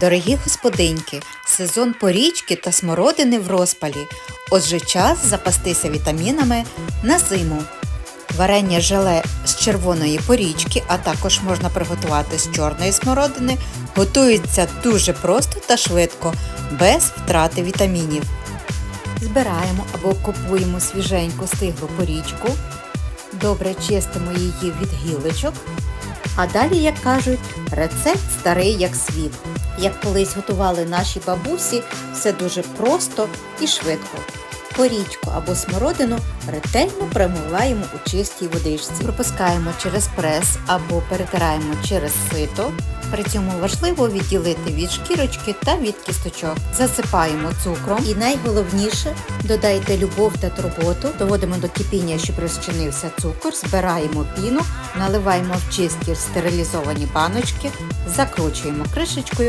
Дорогі господиньки, сезон порічки та смородини в розпалі. Отже, час запастися вітамінами на зиму. Варення желе з червоної порічки, а також можна приготувати з чорної смородини, готується дуже просто та швидко, без втрати вітамінів. Збираємо або купуємо свіженьку стиглу порічку, добре чистимо її від гілочок. А далі, як кажуть, рецепт старий як світ. Як колись готували наші бабусі, все дуже просто і швидко. Порічку або смородину ретельно промиваємо у чистій водичці. Пропускаємо через прес або перетираємо через сито. При цьому важливо відділити від шкірочки та від кісточок. Засипаємо цукром і найголовніше додайте любов та турботу, доводимо до кипіння, щоб розчинився цукор, збираємо піну, наливаємо в чисті стерилізовані баночки, закручуємо кришечкою